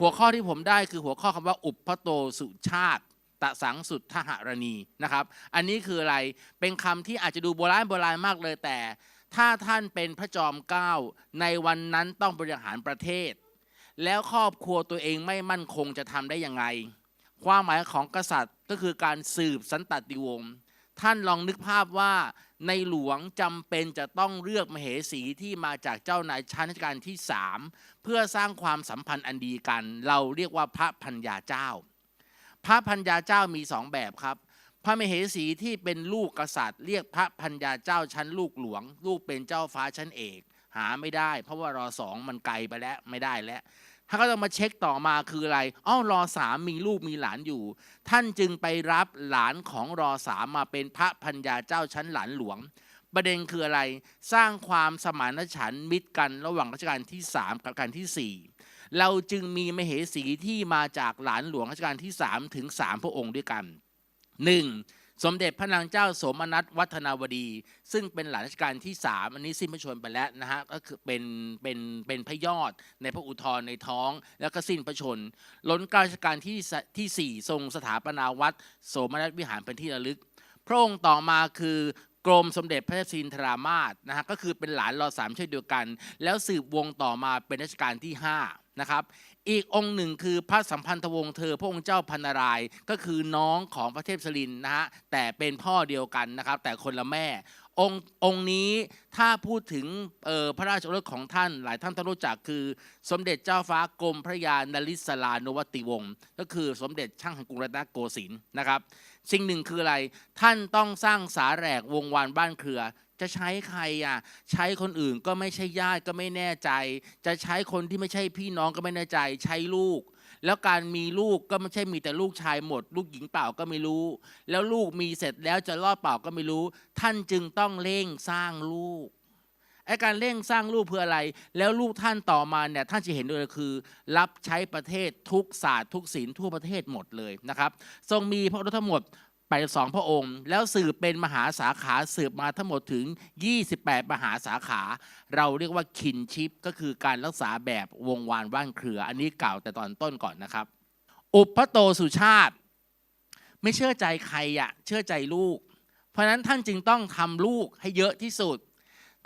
หัวข้อที่ผมได้คือหัวข้อคำว่าอุปโตสุชาติตะสังสุดทหารณีนะครับ อันนี้คืออะไรเป็นคำที่อาจจะดูโบราณโบราณมากเลยแต่ ถ้าท่านเป็นพระจอมเกล้าในวันนั้นต้องบริหารประเทศ แล้วครอบครัวตัวเองไม่มั่นคงจะทำได้ยังไง ความหมายของกษัตริย์ก็คือการสืบสันตติวงศ์ ท่านลองนึกภาพว่าในหลวงจำเป็นจะต้องเลือกมเหสีที่มาจากเจ้านายชั้นราชการที่สามเพื่อสร้างความสัมพันธ์อันดีกัน เราเรียกว่าพระพัญญาเจ้า พระพัญญาเจ้ามีสองแบบครับ พระมเหสีที่เป็นลูกกษัตริย์ เรียกพระพัญญาเจ้าชั้นลูกหลวง ลูกเป็นเจ้าฟ้าชั้นเอก หาไม่ได้ เพราะว่ารอสองมันไกลไปแล้วไม่ได้แล้ว ถ้าก็ต้องมาเช็คต่อมาคืออะไรอ้อรอสามมีลูกมีหลานอยู่ ท่านจึงไปรับหลานของรอสามมาเป็นพระพัญญาเจ้าชั้นหลานหลวง ประเด็นคืออะไร สร้างความสมานฉันท์มิตรกันระหว่างรัชกาลที่ 3 กับรัชกาลที่ 4 เราจึงมีมเหสีที่มาจากหลานหลวงรัชกาลที่ 3 ถึง 3 พระองค์ด้วยกัน 1. สมเด็จพระนางเจ้าสมนัตวัฒนาวดี ซึ่งเป็นหลานรัชกาลที่3อันนี้สิ้นพระชนไปแล้วนะฮะก็คือเป็นเป็นเป็นพระยอดในพระอุทธรในท้อง แล้วก็สิ้นพระชน ล้นการัชกาลที่ที่4ทรงสถาปนาวัดโสมนัตวิหารเป็นที่ระลึก พระองค์ต่อมาคือกรมสมเด็จพระเทพสินทรามาศนะฮะก็คือเป็นหลานรอสามเช่นเดียวกัน แล้วสืบวงต่อมาเป็นรัชกาลที่5นะครับ อีกองค์หนึ่งคือพระสัมพันธวงศ์เธอพระองค์เจ้าพันนารายก็คือน้องของพระเทพสลินนะฮะแต่เป็นพ่อเดียวกันนะครับ แต่คนละแม่องค์องค์นี้ถ้าพูดถึงออพระราชโอรสของท่านหลายท่านต้องรู้จักคือ สมเด็จเจ้าฟ้ากรมพระยานริศลานวติวงศ์ก็คือสมเด็จช่างแห่งกรุงรัตนโกสินทร์นะครับ สิ่งหนึ่งคืออะไรท่านต้องสร้างสาแหรกวงวานบ้านเครือ จะใช้ใครอะใช้คนอื่นก็ไม่ใช่ญาติก็ไม่แน่ใจ จะใช้คนที่ไม่ใช่พี่น้องก็ไม่แน่ใจ ใช้ลูก แล้วการมีลูกก็ไม่ใช่มีแต่ลูกชายหมด ลูกหญิงเปล่าก็ไม่รู้ แล้วลูกมีเสร็จแล้วจะรอดเปล่าก็ไม่รู้ ท่านจึงต้องเร่งสร้างลูกไอ้การเร่งสร้างลูกเพื่ออะไร แล้วลูกท่านต่อมาเนี่ยท่านจะเห็นเลยคือ รับใช้ประเทศทุกศาสตร์ทุกศิลป์ทั่วประเทศหมดเลยนะครับ ทรงมีพระรสทั้งหมด 82 พระองค์ แล้วสืบเป็นมหาสาขาสืบมาทั้งหมดถึง 28 มหาสาขา เราเรียกว่าคินชิป ก็คือการรักษาแบบวงวานว่านเครือ อันนี้กล่าวแต่ตอนต้นก่อนนะครับ อุปโตสุชาติ ไม่เชื่อใจใครอะเชื่อใจลูก เพราะนั้นท่านจึงต้องทำลูกให้เยอะที่สุด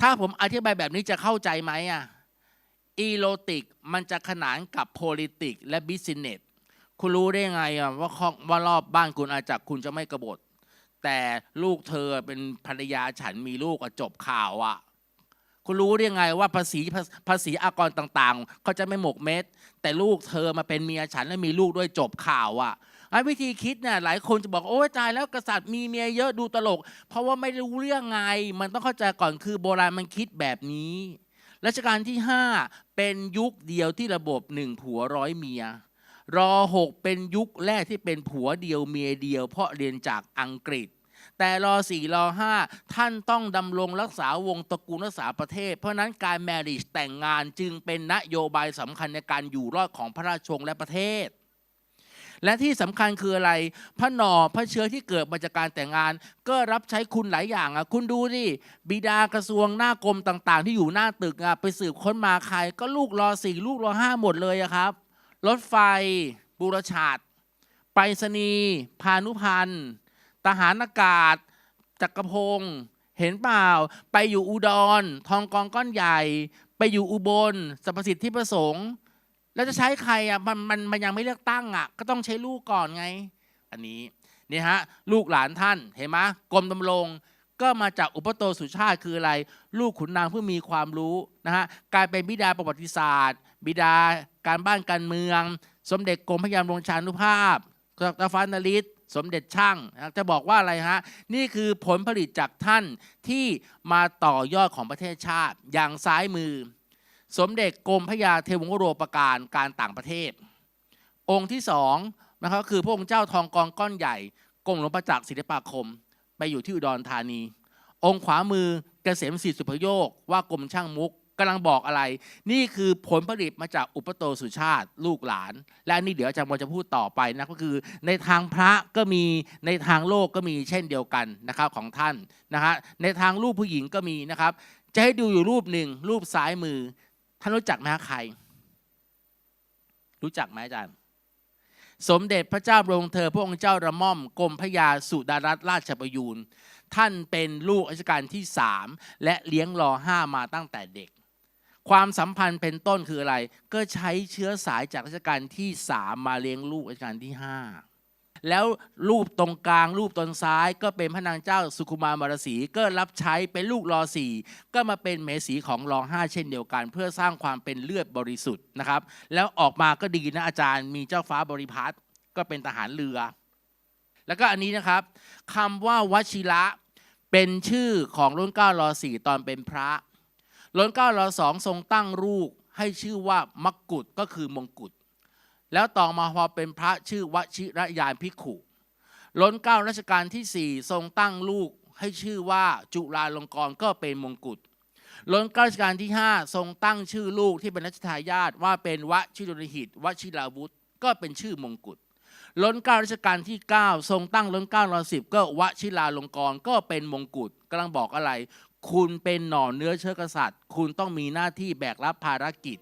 ถ้าผมอธิบายแบบนี้จะเข้าใจไหมอะอีโรติกมันจะขนานกับโพลิติกและบิสเนส คุณรู้ได้ไงอะว่าข้อว่ารอบบ้านคุณอาจักรคุณจะไม่กบฏ แต่ลูกเธอเป็นภรรยาฉันมีลูกอะจบข่าวอะ คุณรู้ได้ไงว่าภาษีภาษีอากรต่างๆเขาจะไม่หมกเม็ด แต่ลูกเธอมาเป็นเมียฉันและมีลูกด้วยจบข่าวอะไอ้วิธีคิดเนี่ยหลายคนจะบอกโอ้ยตายแล้วกษัตริย์มีเมียเยอะดูตลก เพราะว่าไม่รู้เรื่องไง มันต้องเข้าใจก่อนคือโบราณมันคิดแบบนี้รัชกาลที่ 5 เป็นยุคเดียวที่ระบบหนึ่งผัวร้อยเมีย รอหกเป็นยุคแรกที่เป็นผัวเดียวเมียเดียว เพราะเรียนจากอังกฤษ แต่รอสี่รอห้าท่านต้องดำรงรักษาวงตระกูลรักษาประเทศ เพราะนั้นการแมริจแต่งงานจึงเป็นนโยบายสำคัญในการอยู่รอดของพระราชวงศ์และประเทศและที่สำคัญคืออะไร พระหนอพระเชื้อที่เกิดมาจากการแต่งงาน ก็รับใช้คุณหลายอย่างอะ คุณดูดิบิดากระทรวงหน้ากรมต่าง ๆ ที่อยู่หน้าตึกอะไปสืบค้นมาใคร ก็ลูกรอสี่ลูกรอห้าหมดเลยอะครับ รถไฟบุรชาติไปรษณีย์พานุพันธ์ทหารอากาศ จักรพงศ์เห็นเปล่า ไปอยู่อุดร ทองกองก้อนใหญ่ ไปอยู่อุบลสรรพสิทธิประสงค์ แล้วจะใช้ใครอะมันมันมันยังไม่เลือกตั้งอะ ก็ต้องใช้ลูกก่อนไง อันนี้นี่ฮะ ลูกหลานท่านเห็นไหมกรมดำรงก็มาจากอุปโตสุชาติคืออะไร ลูกขุนนางเพื่อมีความรู้นะฮะกลายเป็นบิดาประวัติศาสตร์ บิดา การบ้านการเมือง สมเด็จกรมพระยามรงชานุภาพดรฟ้านริศสมเด็จช่างจะบอกว่าอะไรฮะ นี่คือผลผลิตจากท่านที่มาต่อยอดของประเทศชาติ อย่างซ้ายมือ สมเด็จกรมพระยาเทวงศ์โรปการการต่างประเทศ องค์ที่สองนะครับคือพระองค์เจ้าทองกองก้อนใหญ่กรมหลวงประจักษ์ศิลปาคม ไปอยู่ที่อุดรธานี องค์ขวามือเกษมศรีสุภโยคว่ากรมช่างมุก กำลังบอกอะไร นี่คือผลผลิตมาจากอุปโตสุชาติลูกหลาน และนี่เดี๋ยวอาจารย์มจะพูดต่อไปนะก็คือ ในทางพระก็มีในทางโลกก็มีเช่นเดียวกันนะครับของท่านนะฮะในทางรูปผู้หญิงก็มีนะครับ จะให้ดูอยู่รูปหนึ่งรูปซ้ายมือ ท่านรู้จักไหมใคร รู้จักไหมอาจารย์สมเด็จพระเจ้าโรงเธอพระองค์เจ้าระม่อมกรมพระยาสุดารัตนราชประยูนท่านเป็นลูกรัชกาลที่สามและเลี้ยงรอห้ามาตั้งแต่เด็ก ความสัมพันธ์เป็นต้นคืออะไร ก็ใช้เชื้อสายจากรัชกาลที่สามมาเลี้ยงลูกรัชกาลที่ห้าแล้วรูปตรงกลางรูปตนซ้าย ก็เป็นพระนางเจ้าสุขุมามารสีก็รับใช้เป็นลูกรอสี่ก็มาเป็นเมสีของรอห้าเช่นเดียวกัน เพื่อสร้างความเป็นเลือดบริสุทธิ์นะครับ แล้วออกมาก็ดีนะอาจารย์ มีเจ้าฟ้าบริพัตรก็เป็นทหารเรือ แล้วก็อันนี้นะครับคำว่าวชิระเป็นชื่อของรุ่นเก้ารอสี่ตอนเป็นพระ รุ่นเก้ารอสองทรงตั้งรูปให้ชื่อว่ามกุฎก็คือมงกุฎแล้วต่อมาพอเป็นพระชื่อวชิระยานพิขุล้นเก้ารัชกาลที่สี่ทรงตั้งลูกให้ชื่อว่าจุฬาลงกรณ์ก็เป็นมงกุฎล้นเก้ารัชกาลที่ 5 ทรงตั้งชื่อลูกที่เป็นรัชทายาทว่าเป็นวชิรหิตวชิราวุธก็เป็นชื่อมงกุฎล้นเก้ารัชกาลที่ 9 ทรงตั้งล้นเก้ารอสิบก็วชิราลงกรณ์ก็เป็นมงกุฎกำลังบอกอะไร คุณเป็นหน่อเนื้อเชื้อกษัตริย์ คุณต้องมีหน้าที่แบกรับภารกิจ